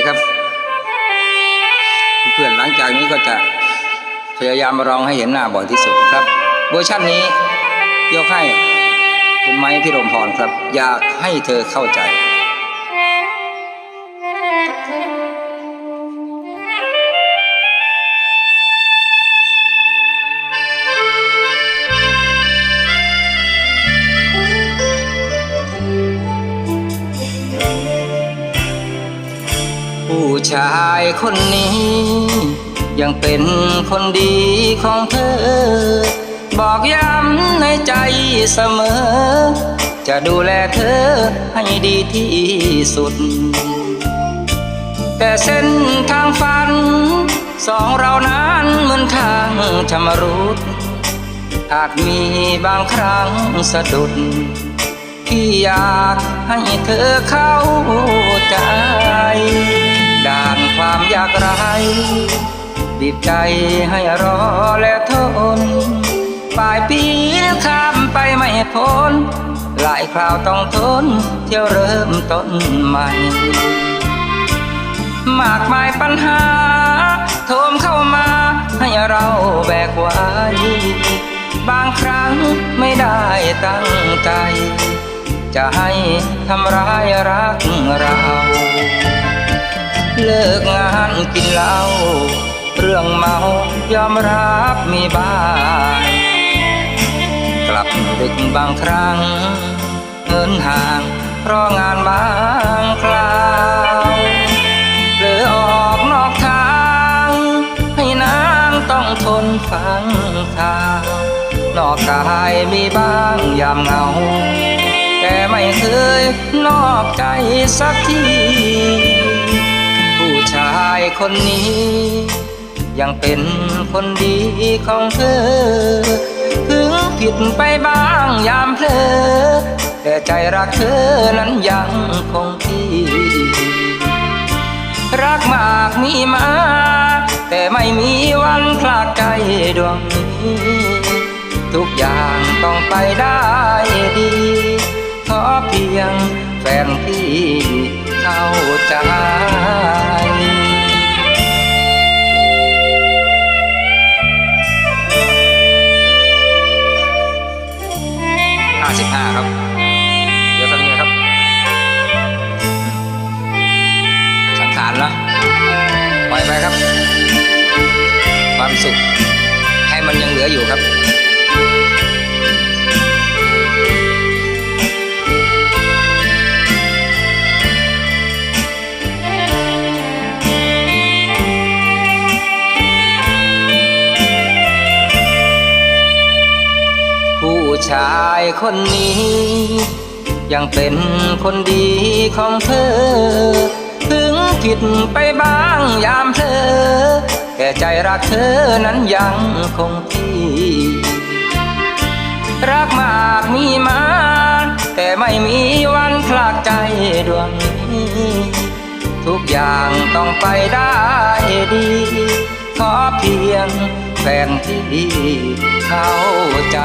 ีครับ เพื่อนหลังจากนี้ก็จะพยายามร้องให้เห็นหน้าบ่อยที่สุดครับ เวอร์ชันนี้ยกให้คุณไม้พี่รมพรครับ อยากให้เธอเข้าใจ ชายคนนี้ ยังเป็นคนดีของเธอ บอกย้ำในใจเสมอ จะดูแลเธอให้ดีที่สุด แต่เส้นทางฝัน สองเรานั้นเหมือนทางชมรุดอาจมีบางครั้งสะดุดที่อยากให้เธอเข้าใจ ด่านความยากไรบีบใจให้รอและทนปลายปีข้ามไปไม่พ้น หลายคราวต้องทนเที่ยวเริ่มต้นใหม่ มากมายปัญหาโทมเข้ามาให้เราแบกไว้ บางครั้งไม่ได้ตั้งใจ จะให้ทำร้ายรักเรา เลิกงานกินเหล้าเรื่องเมายอมรับมีบ้างกลับดึกบางครั้ง เงินห่างเพราะงานบางคราวเผลอออกนอกทาง ให้นางต้องทนฟังข่าวนอกกายมีบ้างยามเหงา แต่ไม่เคยนอกใจสักทีายคนนี้ ยังเป็นคนดีของเธอ ถึงผิดไปบ้างยามเพลอแต่ใจรักเธอนั้นยังคงที่ รักมากมีมา แต่ไม่มีวันคลากใจดวงนี้ ทุกอย่างต้องไปได้ดี ขอเพียงแฟนที่เข้าใจ ความสุข ให้มันยังเหลืออยู่ครับผู้ชายคนนี้ ยังเป็นคนดีของเธอ ถึงผิดไปบ้างยามเธ ใจรักเธอนั้นยังคงที่ รักมากมีมา แต่ไม่มีวันคลากใจดวงนี้ ทุกอย่างต้องไปได้ดี ขอเพียงแฟนที่เข้าใจ